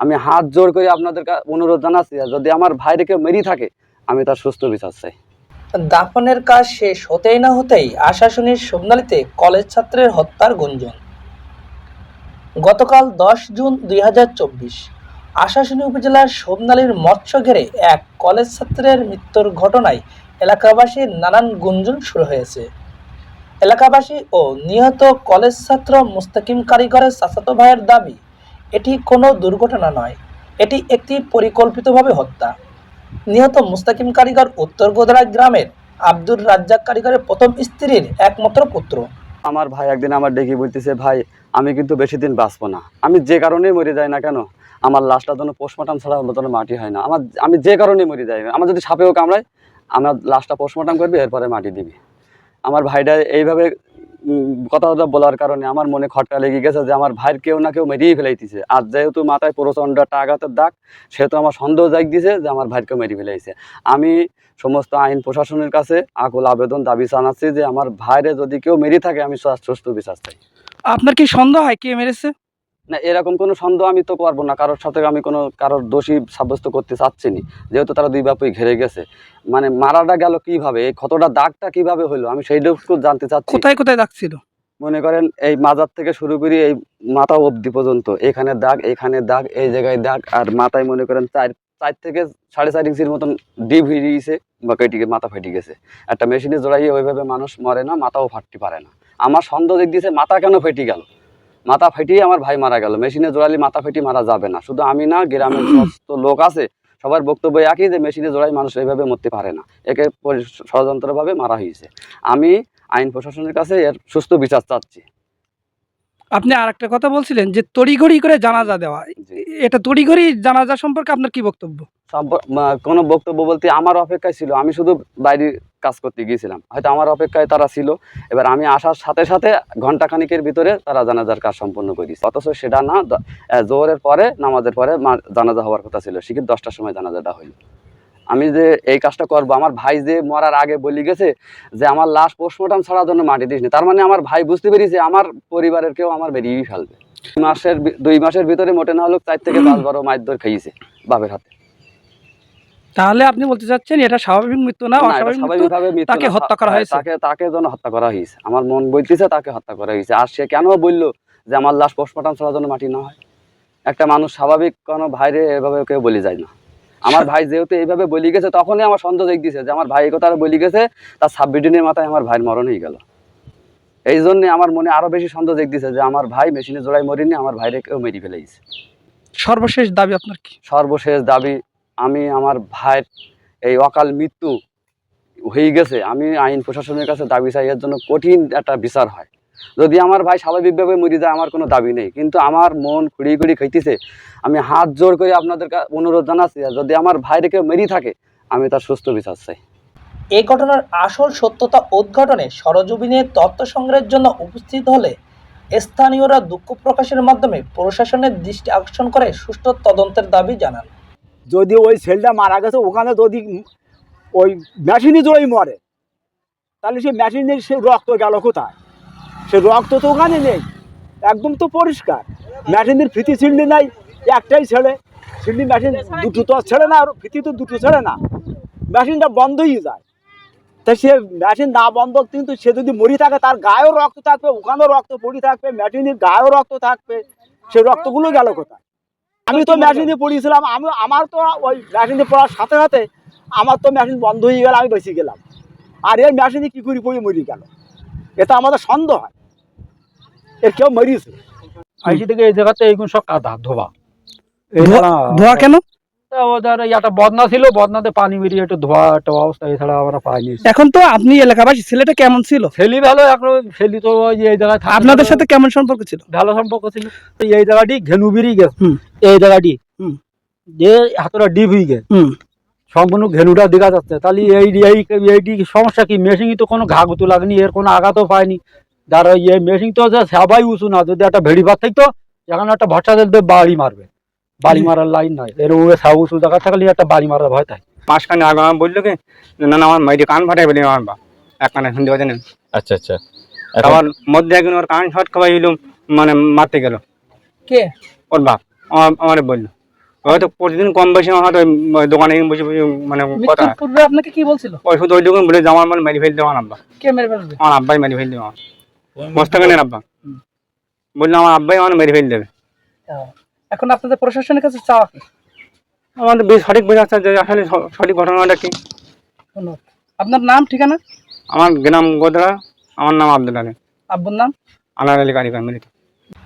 আমি হাত জোর করে আপনাদের অনুরোধ জানাচ্ছি যদি আমার ভাইরে কেউ মেরি থাকে, আমি তার সুস্থ বিচার চাই। দাফনের কাজ শেষ হতেই না হতেই আশাশুনির সোমনালিতে কলেজ ছাত্রের হত্যার গুঞ্জন। গতকাল দশ জুন দুই হাজার চব্বিশ আশাশুনি উপজেলার সোমনালীর মৎস্য ঘেরে এক কলেজ ছাত্রের মৃত্যুর ঘটনায় এলাকাবাসীর নানান গুঞ্জন শুরু হয়েছে। এলাকাবাসী ও নিহত কলেজ ছাত্র মুস্তাকিম কারিগরের চাচাতো ভাইয়ের দাবি এটি কোনো দুর্ঘটনা নয়। এটি একটি পরিকল্পিতভাবে হত্যা। নিহত মুস্তাকিম কারিগর উত্তর গোদরা গ্রামের আব্দুর রাজ্জাক কারিগরের প্রথম স্ত্রীর একমাত্র পুত্র। আমার ভাই একদিন আমার ডেকে বলতেছে, ভাই, আমি কিন্তু বেশি দিন বাঁচবো না। আমি যে কারণেই মরে যাই না কেন, আমার লাশটা যেন পোস্টমর্টম ছাড়া মতন মাটি হয় না। আমার, আমি যে কারণেই মরে যাই, আমার যদি সাপেও কামড়ায়, আমার লাশটা পোস্টমর্টম করবে, এরপরে মাটি দিবি। আমার ভাইটা এইভাবে কথাটা বলার কারণে আমার মনে খটকা লেগে গেছে যে আমার ভাইয়ের কেউ না কেউ মেরিয়ে ফেলাইতেছে। আর যেহেতু মাথায় প্রচণ্ড একটা আঘাতের দাগ, সেহেতু আমার সন্দেহ জাগ দিছে যে আমার ভাইকে মেরিয়ে ফেলাইছে। আমি সমস্ত আইন প্রশাসনের কাছে আকুল আবেদন দাবি জানাচ্ছি যে আমার ভাইরে যদি কেউ মেরিয়ে থাকে, আমি সুস্থ বিশ্বাস চাই। আপনার কি সন্দেহ হয় কে মেরেছে? না এরকম কোনো সন্দেহ আমি তো পারব না। কারোর সাথে আমি কোনো কারোর দোষী সাব্যস্ত করতে চাচ্ছি না যেহেতু তারা দুই বাপুই ঘেরে গেছে। মানে মারাটা গেল কীভাবে? এই ক্ষতটা দাগটা কীভাবে হলো? আমি সেইটুকু জানতে চাচ্ছি। কোথায় কোথায় ডাকছিল মনে করেন এই মাজার থেকে শুরু করি এই মাথা অবধি পর্যন্ত। এখানে দাগ এখানে দাগ এই জায়গায় দাগ আর মাথায় মনে করেন চার চার থেকে সাড়ে চার ইঞ্চির মতন ডিপ হয়ে গিয়েছে বা কেটে মাথা ফেটে গেছে। একটা মেশিনে জড়াইয়ে ওইভাবে মানুষ মরে না মাথাও ফাটতে পারে না। আমার সন্দেহ দিক দিয়েছে মাথা কেন ফেটে গেল? মাথা ফেটিয়ে আমার ভাই মারা গেল। মেশিনে জোড়ালে মাথা ফেটি মারা যাবে না। শুধু আমি না গ্রামের সমস্ত লোক আছে সবার বক্তব্য একই যে মেশিনে জোড়াই মানুষ এইভাবে মরতে পারে না। একে ষড়যন্ত্রভাবে মারা হয়েছে। আমি আইন প্রশাসনের কাছে এর সুস্থ বিচার চাচ্ছি। আপনি আর একটা কথা বলছিলেন যে তড়িঘড়ি করে জানাজা দেওয়া। এটা তড়িঘড়ি জানাজা সম্পর্কে আপনার কি বক্তব্য? কোনো বক্তব্য বলতে আমার অপেক্ষায় ছিল, আমি শুধু বাইরে কাজ করতে গিয়েছিলাম। হয়তো আমার অপেক্ষায় তারা ছিল। এবার আমি আসার সাথে সাথে ঘন্টাখানিকের ভিতরে তারা জানাজার কাজ সম্পন্ন করেছে অথচ সেটা না জোহরের পরে, নামাজের পরে জানাজা হওয়ার কথা ছিল। শিখির দশটার সময় জানাজাটা হইল। আমি যে এই কাজটা করব, আমার ভাই যে মরার আগে বলি গেছে যে, আমার লাশ পোস্টমর্টম ছাড়ার জন্য মাটি দিস তার মানে আমার ভাই বুঝতে পেরেছে, আমার পরিবারের কেউ আমার বেরিয়েই ফেলবে। মাসের দুই মাসের ভিতরে মোটে না হলেও চার থেকে পাঁচ বারো মাইর ধর খাইয়েছে বাপের হাতে। তাহলে আপনি বলতে চাচ্ছেন এটা স্বাভাবিক মৃত্যু না অস্বাভাবিক মৃত্যু? তাকে হত্যা করা হ্যাঁ, হয়েছে। তাকে তাকে যেন হত্যা করা হয়েছে। আমার মন বলতেছে তাকে হত্যা করা হয়েছে। আর সে কেন বলল যে আমার লাশ পোস্টমর্টম ছাড়ার জন্য মাটি না হয়? একটা মানুষ স্বাভাবিক কোনো ভাইরে এভাবে কেউ বলি যায় না। আমার ভাই যেহেতু এইভাবে বলি গেছে তখনই আমার সন্দেহ দেখ দিয়েছে যে আমার ভাই কথা বলি গেছে তার ছাব্বিশ দিনের মাথায় আমার ভাইয়ের মরণ হয়ে গেল। এই জন্যে আমার মনে আরও বেশি সন্দেহ দেখ দিয়েছে যে আমার ভাই মেশিনে জোড়াই মরিনি আমার ভাইরে কেউ মেরে ফেলেছে। সর্বশেষ দাবি আপনার কি? সর্বশেষ দাবি আমি আমার ভাইয়ের এই অকাল মৃত্যু হয়ে গেছে, আমি আইন প্রশাসনের কাছে দাবি চাই, এর জন্য কঠিন একটা বিচার হয়। যদি আমার ভাই স্বাভাবিকভাবে মরে যায়, আমার কোনো দাবি নেই। কিন্তু আমার মন খুঁড়ি খুঁড়ি খাইতেছে, আমি হাত জোর করে আপনাদের অনুরোধ জানাচ্ছি যদি আমার ভাইরে কেউ মেরি থাকে, আমি তার সুস্থ বিচার চাই। এই ঘটনার আসল সত্যতা উদ্ঘাটনে সরজমিনে তথ্য সংগ্রহের জন্য উপস্থিত হলে স্থানীয়রা দুঃখ প্রকাশের মাধ্যমে প্রশাসনের দৃষ্টি আকর্ষণ করে সুষ্ঠু তদন্তের দাবি জানান। যদি ওই ছেলেটা মারা গেছে, ওখানে যদি ওই মেশিনে জোড়াই মরে, তাহলে সেই মেশিনের সে রক্ত গেল কোথায়? সে রক্ত তো ওখানে নেই, একদম তো পরিষ্কার। মেশিনের ফিতি ছিঁড়লি নাই, একটাই ছেড়ে ছিঁড়লি মেশিন দুটো তো ছেড়ে না, আর ফিতি তো দুটো ছেড়ে না। মেশিনটা বন্ধই যায়। তাই সে মেশিন না বন্ধ কিন্তু সে যদি মরি থাকে, তার গায়েও রক্ত থাকবে, ওখানেও রক্ত পড়ি থাকবে, মেশিনের গায়েও রক্ত থাকবে। সে রক্তগুলো গেল কোথায়? আমি তো মেশিনে পড়িয়েছিলাম আমি আমার তো ওই মেশিনে পড়ার সাথে সাথে আমার তো মেশিন বন্ধ হয়ে গেল আমি বেঁচে গেলাম। আর এর মেশিনে কী করি পড়ে মরি গেল। এটা আমাদের সন্দেহ হয়। এর কেউ মরিয়েছে আইসি থেকে এই জায়গাতে এইগুলো সব কাদা ধোবা ধোয়া- ধোয়া কেন? ওদের এই একটা বদনা ছিল বদনাতে পানি বেরিয়ে একটু ধোয়া একটা অবস্থা এছাড়া আমরা পাইনি। এখন তো আপনি এলাকাবাসী ছেলেটা কেমন ছিল? ছেলি ভালো এখন ছেলি তো এই জায়গায় আপনাদের সাথে কেমন সম্পর্ক ছিল? ভালো সম্পর্ক ছিল। তো এই জায়গাটি ঘেনু বেরিয়ে গেছে। এই জায়গাটি যে হাতটা ডিপ হয়ে গেছে। সম্পূর্ণ ঘেনুটা দেখা যাচ্ছে। তাহলে এই এই এইটি সমস্যা কি? মেশিনই তো কোনো ঘা গুতো লাগেনি এর কোনো আঘাতও পায়নি যার এই মেশিন তো সবাই উঁচু না। যদি একটা ভেড়ি ভাত থাকতো এখন একটা ভরসা বাড়ি মারবে। বাড়ি মারার লাইন নাই। এর ওই সা উঁচু জায়গা থাকলে একটা বাড়ি মারার ভয় থাকে মাঝখানে আগে আমার বলল কি না না আমার মাইটি কান ফাটাই বলি আমার বা এক কানে শুনতে পাচ্ছেন আচ্ছা। আচ্ছা আবার মধ্যে একদিন ওর কান শর্ট খাওয়াই এলুম মানে মারতে গেল। কে? ওর বাপ আমার আমারে বলল। হয়তো প্রতিদিন কম বেশি হয়তো দোকানে বসে বসে মানে কথা। আপনাকে কি বলছিল? ওই শুধু ওই লোক বলে আমার মানে মেরে ফেলতে আমার আব্বা কে মেরে ফেলবে? আমার আব্বাই মেরে ফেল দেবে আমার মোস্তাকানের আব্বা। বলল আমার আব্বাই আমার মেরে ফেল দেবে। এখন আপনাদের প্রশাসনের কাছে চাওয়া কি? আমাদের বেশ সঠিক বোঝা যাচ্ছে যে আসলে স- সঠিক ঘটনাটা কি। ধন্যবাদ। আপনার নাম ঠিকানা? আমার গ্রাম গোদরা আমার নাম আব্দুল আলী। আব্বুর নাম? আনার আলী কারিগর মৃত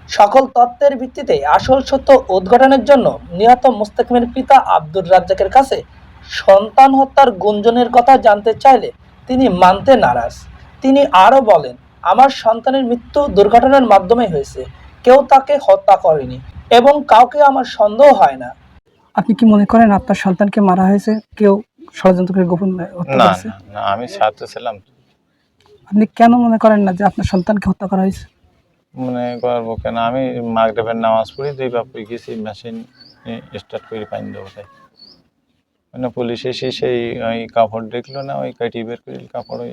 সকল তত্ত্বের ভিত্তিতে আসল সত্য উদ্ঘাটনের জন্য নিহত মুস্তাকিমের পিতা আব্দুর রাজ্জাকের কাছে সন্তান হত্যার গুঞ্জনের কথা জানতে চাইলে তিনি মানতে নারাজ। তিনি আরও বলেন আমার সন্তানের মৃত্যু দুর্ঘটনার মাধ্যমে হয়েছে। কেউ তাকে হত্যা করেনি। এবং কাউকে আমার সন্দেহ হয় না। আপনি কি মনে করেন আপনার সন্তানকে মারা হয়েছে? কেউ ষড়যন্ত্র করে গোপন না না, আমি ছাত্র ছিলাম। আপনি কেন মনে করেন না যে আপনার সন্তানকে হত্যা করা হয়েছে? মনে করব কেন? আমি মাগরেবের নামাজ পড়ি দুই বাপুই গেছি মেশিন স্টার্ট করে পাইন দেবো তাই। মানে পুলিশ এসে সেই ওই কাপড় দেখল না ওই কাটি বের করে কাপড় ওই।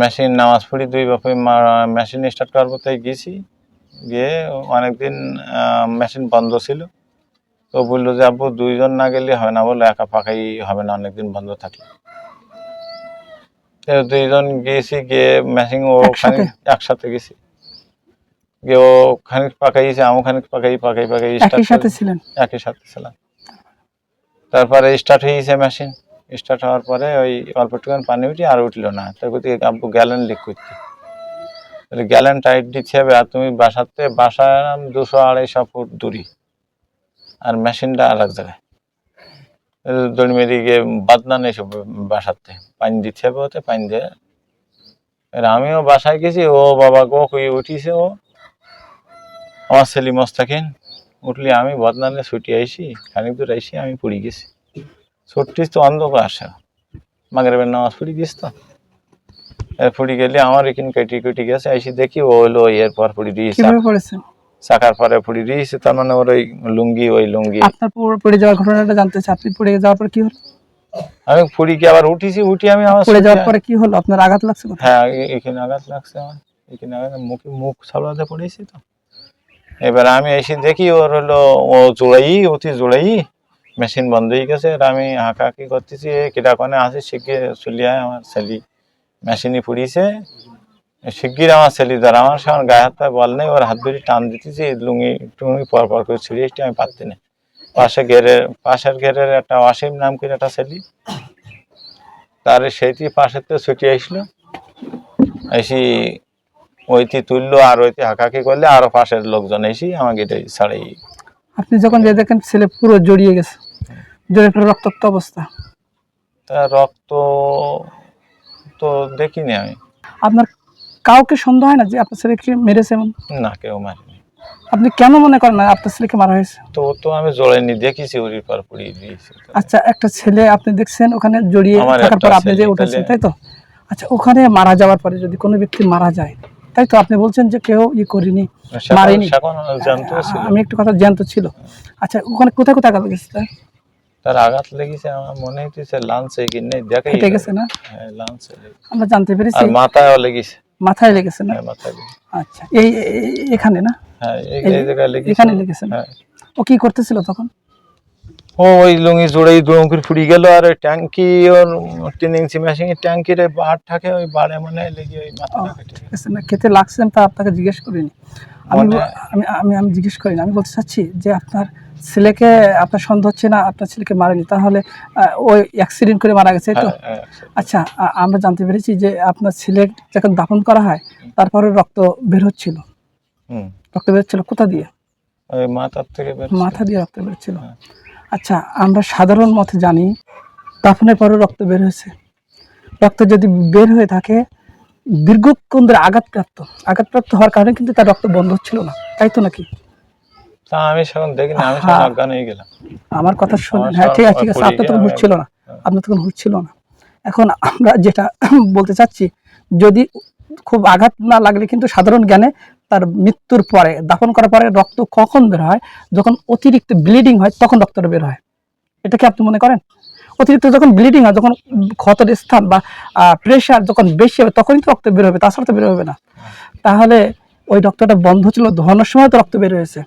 মেশিন নামাজ পড়ি দুই বাপুই মেশিন স্টার্ট করব তাই গেছি। গিয়ে অনেকদিন মেশিন বন্ধ ছিল। তো বলল যে আব্বু দুইজন না গেলে হবে না বলে একা ফাঁকাই হবে না অনেকদিন বন্ধ থাকলে। দুইজন গিয়েছি গিয়ে মেশিন ও একসাথে? একসাথে গেছি। গিয়ে ও খানিক পাকাইছে আমি খানিক পাকাই পাকাই পাকাই একই সাথে ছিলেন? একই সাথে ছিলাম। তারপরে স্টার্ট হয়েছে মেশিন স্টার্ট হওয়ার পরে ওই অল্প একটুখানি পানি উঠি আর উঠল না। তারপর থেকে আব্বু গ্যালেন লিক করতে গ্যালেন টাইট দিতে হবে আর তুমি বাসাতে বাসা দুশো আড়াইশো ফুট দূরি আর মেশিনটা আর জায়গায়। দড়ি মেরি গিয়ে বাদনা নেই সব বাসাতে। পানি দিতে হবে ওতে, পানি দিয়ে। আমিও বাসায় গেছি, ও বাবা গো কই উঠিছে ও। আমার ছেলে মস্তাকিন উঠলি আমি বদনালে ছুটি আইসি খানিক দূর আইসি আমি পড়ি গেছি। ছুটটিস তো অন্ধকার আসে। মাগরেবের নামাজ পড়ি গেছি তো। পড়ি গেলে আমার এখানে কেটে কেটে গেছে আইসি দেখি ও হলো এরপর পড়ি দিয়েছে চাকার পরে পড়ি দিয়েছে তার মানে ওর ওই লুঙ্গি ওই লুঙ্গি। আপনার পুরো পড়ে যাওয়ার ঘটনাটা জানতে চাই আপনি পড়ে যাওয়ার পর কি হলো? আমি পড়ি গিয়ে আবার উঠিছি? উঠি আমি আমার পড়ে যাওয়ার পরে কি হলো? আপনার আঘাত লাগছে হ্যাঁ এখানে আঘাত লাগছে আমার। এখানে আঘাত মুখে মুখ ছাড়াতে পড়েছি তো। এবার আমি এসে দেখি ওর হলো ও জোড়াই অতি জোড়াই মেশিন বন্ধ হয়ে গেছে। আর আমি হাঁকাহাঁকি করতেছি এ কেটা কোনে আসে শিখিয়ে চলিয়ে আমার ছেলি মেশিনই পুড়িয়েছে। শিগগির আমার ছেলে দ্বারা আমার সে আমার গায়ে হাত পায়ে বল নেই ওর হাত ধরে টান দিতেছি লুঙ্গি টুঙ্গি পর পর করে ছিঁড়ে এসে আমি পারতি না। পাশে ঘেরের পাশের ঘেরের একটা অসীম নাম করে একটা ছেলি তার সেইটি পাশের তো ছুটি আসলো। এসি ওইটি তুললো আর ওইটি হাঁকাকি করলে আরও পাশের লোকজন এসি আমাকে ছাড়াই। আপনি যখন যে দেখেন ছেলে পুরো জড়িয়ে গেছে জড়িয়ে পুরো রক্তাক্ত অবস্থা। তা রক্ত তো দেখিনি আমি। আপনার কাউকে সন্দেহ হয় না যে আপনার ছেলেকে মেরেছে এমন? না কেউ মারিনি। আপনি কেন মনে করেন না আপনার ছেলেকে মারা হয়েছে? তো তো আমি জোড়াইনি দেখেছি ওর পর পুড়িয়ে দিয়েছি। আচ্ছা একটা ছেলে আপনি দেখছেন ওখানে জড়িয়ে থাকার পর আপনি যে উঠেছেন তাই তো? আচ্ছা ওখানে মারা যাওয়ার পরে যদি কোনো ব্যক্তি মারা যায় তাই তো? আপনি বলছেন যে কেউ ই করিনি মারিনি। জানতো ছিল। আমি একটু কথা জ্যান্ত ছিল। আচ্ছা ওখানে কোথায় কোথায় গেছে তার? আঘাত লেগেছে আমার মনে হইতেছে লাঞ্চে কিনে দেখাই কেটে গেছে না? হ্যাঁ লাঞ্চে আমরা জানতে পেরেছি। আর মাথায়ও লেগেছে। মাথায় লেগেছে না? হ্যাঁ মাথায়। আচ্ছা এই এখানে না? হ্যাঁ এই জায়গায় লেগেছে। এখানে লেগেছে না? হ্যাঁ। ও কি করতেছিল তখন? ও ওই লুঙ্গি জোড়াই দুমকির ফুড়ি গেল আর ওই ট্যাঙ্কি ওর তিন ইঞ্চি মেশিন ট্যাঙ্কির ওই বার থাকে ওই বারে মানে লেগে ওই মাথাটা কেটে। না খেতে লাগছেন তা আপনাকে জিজ্ঞেস করিনি। আমি আমি আমি আমি জিজ্ঞেস করিনি আমি বলতে চাচ্ছি যে আপনার ছেলেকে আপনার সন্দেহ হচ্ছে না আপনার ছেলেকে মারেনি তাহলে ওই অ্যাক্সিডেন্ট করে মারা গেছে তো? হ্যাঁ, হ্যাঁ, আচ্ছা আমরা জানতে পেরেছি যে আপনার ছেলে যখন দাফন করা হয় তারপরে রক্ত বের হচ্ছিল। রক্ত বের হচ্ছিল কোথা দিয়ে? মাথার থেকে মাথা দিয়ে রক্ত বেরোচ্ছিল হ্যাঁ। আচ্ছা আমরা সাধারণ মতে জানি দাফনের পরে রক্ত বের হয়েছে। রক্ত যদি বের হয়ে থাকে দীর্ঘক্ষণ ধরে আঘাতপ্রাপ্ত। আঘাতপ্রাপ্ত হওয়ার কারণে কিন্তু তার রক্ত বন্ধ হচ্ছিল না। তাই তো নাকি? তা আমি সেখন দেখিনি আমি হ্যাঁ। অজ্ঞান হয়ে গেলাম। আমার কথা শুনুন হ্যাঁ ঠিক আছে ঠিক আছে আপনার তখন গিয়ে হুঁশ ছিল না। আপনার তখন হুঁশ ছিল না। এখন আমরা যেটা বলতে চাচ্ছি যদি খুব আঘাত না লাগলে কিন্তু সাধারণ জ্ঞানে তার মৃত্যুর পরে দাফন করার পরে রক্ত কখন বের হয়? যখন অতিরিক্ত ব্লিডিং হয় তখন রক্তটা বের হয়। এটা কি আপনি মনে করেন? অতিরিক্ত যখন ব্লিডিং হয় যখন ক্ষতের স্থান বা প্রেশার যখন বেশি হবে তখনই তো রক্ত বের হবে তাছাড়া তো বের হবে না। তাহলে ওই রক্তটা বন্ধ ছিল ধোয়ানোর সময় তো রক্ত বের হয়েছে।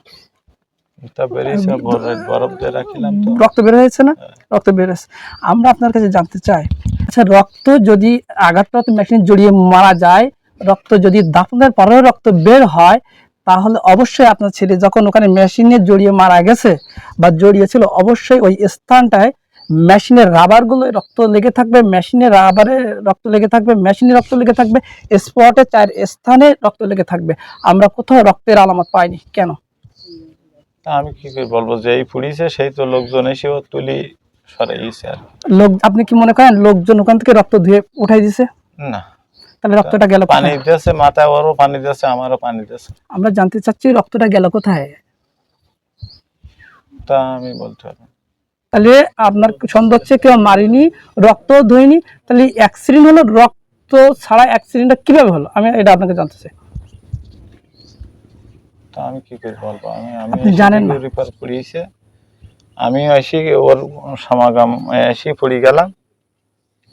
তা বেরিয়েছে বরফ- বরফ দিয়ে রাখিলাম তো। রক্ত বের হয়েছে না? রক্ত বের হয়েছে। আমরা আপনার কাছে জানতে চাই। আচ্ছা রক্ত যদি আঘাতপ্রাপ্ত মেশিন জড়িয়ে মারা যায় রক্ত যদি দাফনের পরেও রক্ত বের হয় তাহলে অবশ্যই আপনার ছেলে যখন ওখানে মেশিনে জড়িয়ে মারা গেছে বা জড়িয়েছিল অবশ্যই ওই স্থানটায় মেশিনের রাবারগুলো রক্ত লেগে থাকবে মেশিনের রাবারে রক্ত লেগে থাকবে মেশিনে রক্ত লেগে থাকবে স্পটে চার স্থানে রক্ত লেগে থাকবে। আমরা কোথাও রক্তের আলামত পাইনি। কেন? আমি কি করে বলব? যে এই পুড়িয়েছে সেই তো লোকজন এসেও তুলি সরাইছে আর লোক আপনি কি মনে করেন লোকজন ওখান থেকে রক্ত ধুয়ে উঠাই দিছে? না। তাহলে রক্তটা গেল পানি দিয়েছে মাথায় ওরও পানি দিয়েছে আমারও পানি দিয়েছে। আমরা জানতে চাচ্ছি রক্তটা গেল কোথায়? তা আমি বলতে পারব তাহলে আপনার সন্দেহ হচ্ছে কেউ মারিনি রক্ত ধুইনি তাহলে অ্যাক্সিডেন্ট হলো রক্ত ছাড়া অ্যাক্সিডেন্টটা কীভাবে হলো? আমি এটা আপনাকে জানতে চাই। তা আমি কি করে বলব? আমি আমি জানেন না? রিপার পুড়িয়েছে আমি এসে ওর সমাগম এসে পড়ি গেলাম।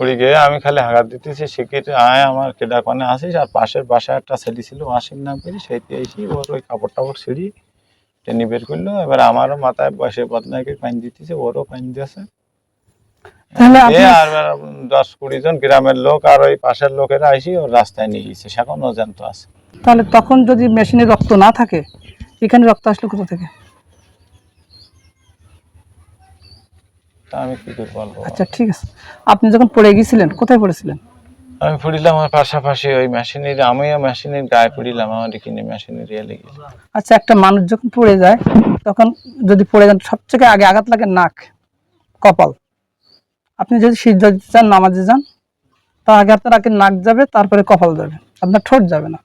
পড়ি গিয়ে আমি খালি হাগাত দিতেছি। সে শিখিতে আয় আমার কেডা কনে আসিস। আর পাশের বাসায় একটা ছেলে ছিল আসিম নাম করি সেইতে এসে ওর ওই কাপড় টাপড় ছিঁড়ি টেনে বের করল। এবার আমারও মাথায় বসে বদনাকে পানি দিতেছে ওরও পানি দিয়েছে আর দশ কুড়ি জন গ্রামের লোক আর ওই পাশের লোকেরা এসে ওর রাস্তায় নিয়ে গেছে। সেখন ও জানতো আছে। তাহলে তখন যদি মেশিনে রক্ত না থাকে এখানে রক্ত আসলো কোথা থেকে? আমি কি করে বলব? আচ্ছা ঠিক আছে। আপনি যখন পড়ে গিয়েছিলেন কোথায় পড়েছিলেন? আমি পড়িলাম আমার পাশাপাশি ওই মেশিনের আমিও মেশিনের গায়ে পড়িলাম আমার কিনে মেশিনের ইয়ে লেগে আচ্ছা একটা মানুষ যখন পড়ে যায় তখন যদি পড়ে যান সবথেকে আগে আঘাত লাগে নাক কপাল। আপনি যদি সিদ্ধ যান নামাজে যান তার আগে আপনার আগে নাক যাবে তারপরে কপাল যাবে। আপনার ঠোঁট যাবে না।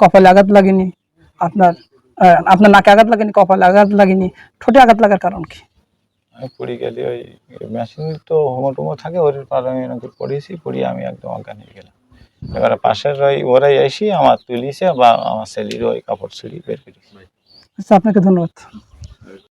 কপালে আঘাত লাগেনি আপনার আপনার নাকে আঘাত লাগেনি কপালে আঘাত লাগেনি ঠোঁটে আঘাত লাগার কারণ কি? আমি পড়ি গেলে ওই মেশিন তো হোমো টুমো থাকে ওর পর আমি ওনাকে পড়িয়েছি পড়িয়ে আমি একদম অজ্ঞান হয়ে গেলাম। এবারে পাশের ওই ওরাই এসে আমার তুলিছে বা আমার ছেলেরও ওই কাপড় ছিঁড়ি বের করেছে। আচ্ছা আপনাকে ধন্যবাদ।